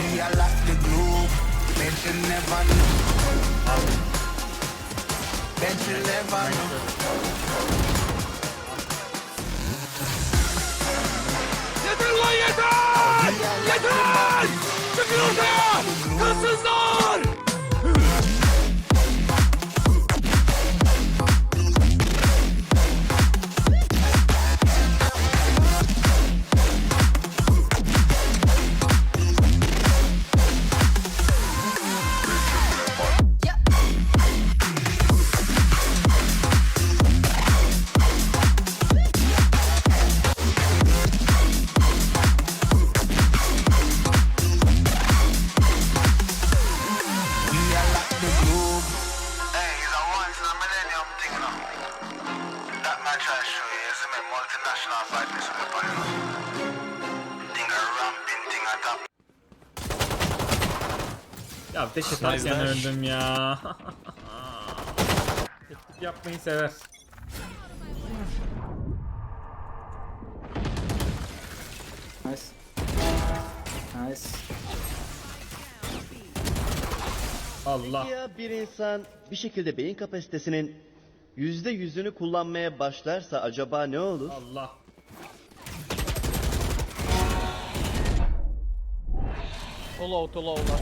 be I lock the groove. Bet you never know. Bet you never know. The lion! This is! Ya teşe takken öldüm ya. Teklif yapmayı sever. Nice. Nice. Allah. Ya bir insan bir şekilde beyin kapasitesinin yüzde yüzünü kullanmaya başlarsa acaba ne olur? Allah. Olo otola ola.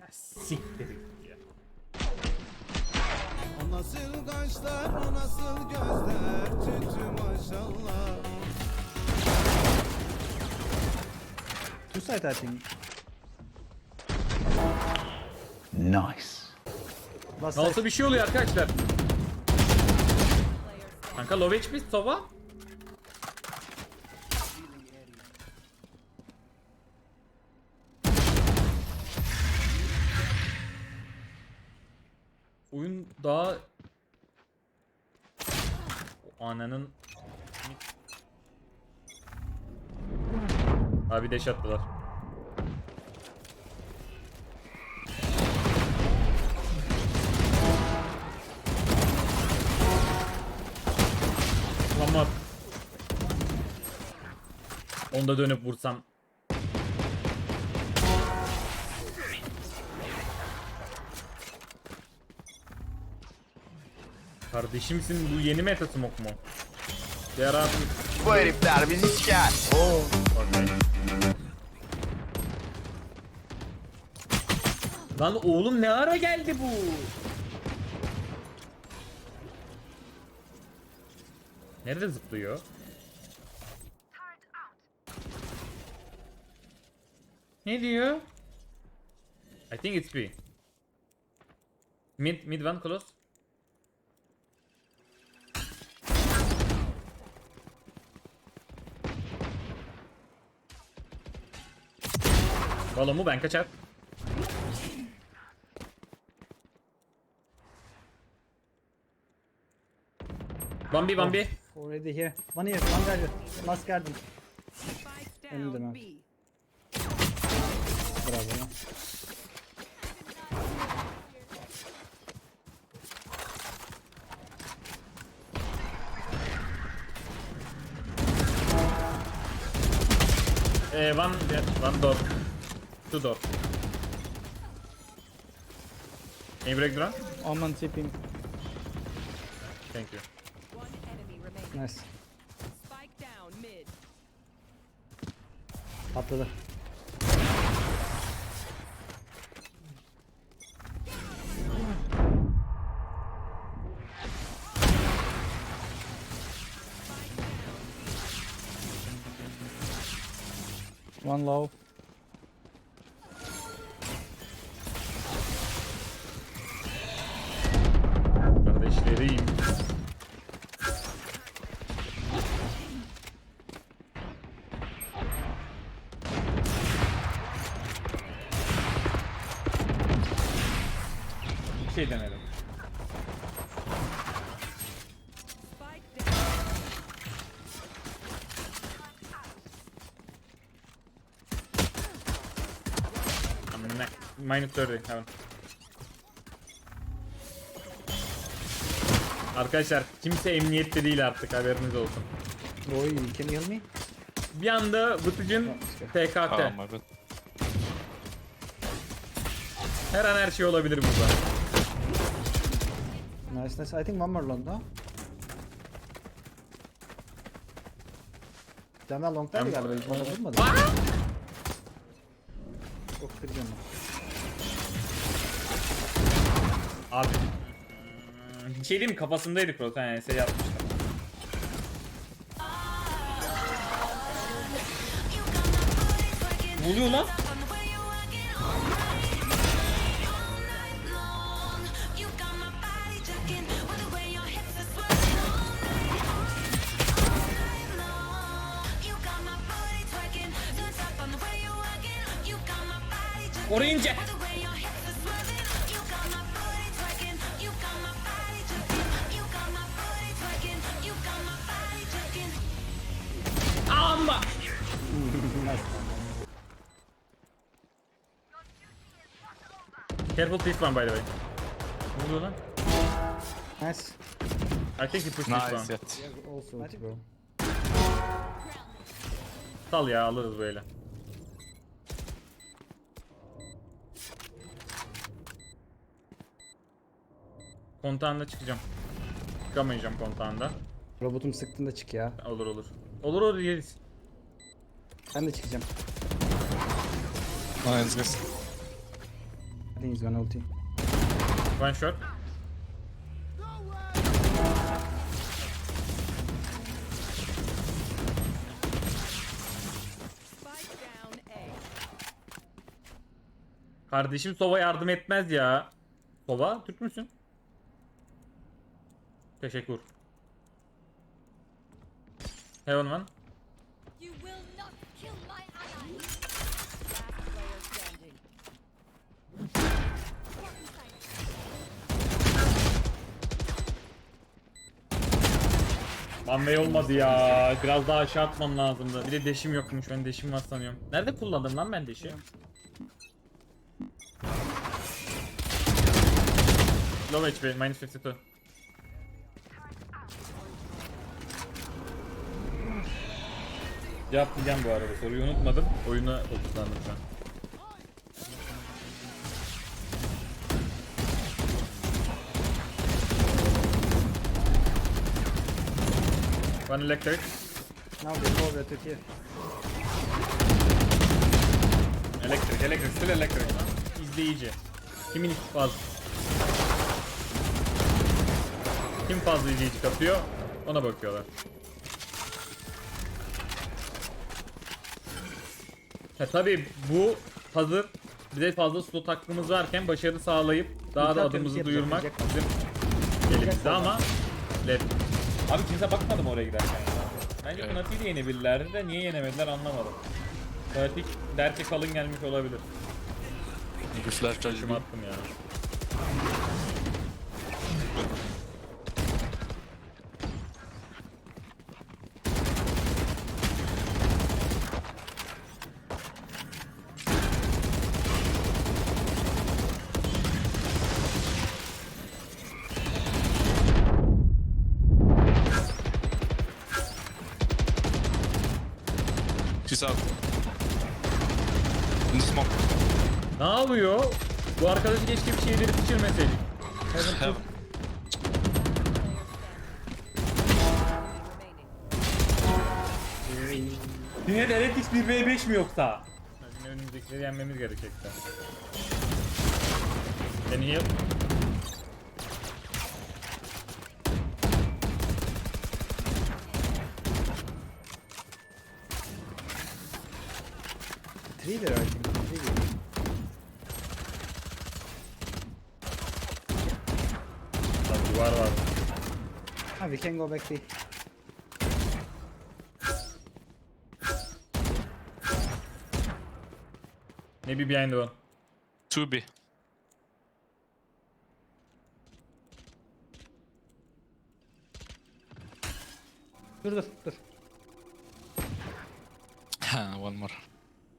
Ya Siktir git ya. O nasıl kaşlar, o nasıl gözler, tütü maşallah. Two side I think. Last side. Nasıl bir şey oluyor arkadaşlar? Kanka low HP Sova. Ananın Abi deş attılar. Ama Onda dönüp vursam. Kardeşimsin bu yeni meta smoke mu? Yarat. Bu herifler bizi siker. Lan oğlum ne ara geldi bu? Nerede zıplıyor? Ne diyor? I think it's B. Mid, mid one close. Balomu ben kaçar. Bambi Bambi. Already here. One here, one garden. Last garden. Önümde ben. Bravo ya. Eh, one, one door. Two door. Can you break the run? Omen tipping. Thank you. One enemy remaining. Nice. Spike down mid. Patladı. One low. Şey denedim. Minus 30. Heaven. Arkadaşlar kimse emniyette değil artık haberiniz olsun. Oy, can you heal me? Bir anda Vıtıcın TKT. Her an her şey olabilir burada. Nice, nice. I think one more long, no? Caner long'daydı galiba. Hiç bana vurmadı. Çok kıracağım. Abi. Bir şey diyeyim mi? Kafasındaydı Cross. Yani şey yapmıştı. Ne oluyor lan? İnce. Amma. Careful this one by the way. Ne oluyor lan? Nice. I think he pushed this Nice one. Also, it's bro. Sal ya alırız böyle. Kontağında çıkacağım. Çıkamayacağım kontağında. Robotum sıktığında çık ya. Olur olur. Olur olur yeriz. Ben de çıkacağım. Nice guys. I think he's gonna ulti. One shot. Spike down A. Kardeşim Sova yardım etmez ya. Sova Türk müsün? Teşekkür. Heaven one. You will not kill my ally. Olmadı ya. Biraz daha aşağı atmam lazımdı. Bir de deşim yokmuş. Ben deşim var sanıyorum. Nerede kullandım lan ben deşi? Low HP, minus 52. Cevaplayacağım bu arada. Soruyu unutmadım. Oyuna fokuslandım şu an. One electric. Now they go over to here. Elektrik, elektrik, still elektrik. İzleyici. Kimin fazla? Kim fazla izleyici kapıyor? Ona bakıyorlar. Ha tabi bu hazır bize fazla slot hakkımız varken başarı sağlayıp daha da adımızı temsil duyurmak yapacak. bizim elimizde ama led. Abi kimse bakmadı mı oraya giderken ya? Bence Evet. Fnatic'i de yenebilirlerdi de niye yenemediler anlamadım. Fnatic derke kalın gelmiş olabilir. Bir flash attım ya. She's out. In the smoke. Ne yapıyor? Bu arkadaş keşke bir şeyleri pişirmeseydik. Heaven. De Heretics 1v5 mi yoksa? Önümüzdekileri yenmemiz gerekecekti. Can there, I think. There. Lan duvar var. Ah, we can go back B. Maybe behind one. 2B. Dur dur dur. One more.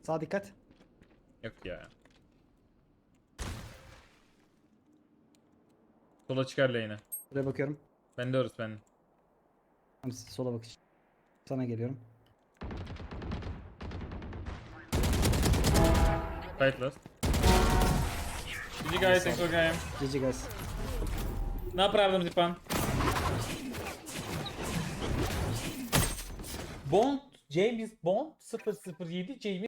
Sağa dikkat. Yok ya. Sola çıkar lane'e. Buraya bakıyorum. Ben de orası ben. Tamam siz sola bakış. Sana geliyorum. Fight last. GG guys, thanks for game. GG guys. No problem, Zipan. Bond, James Bond 007 James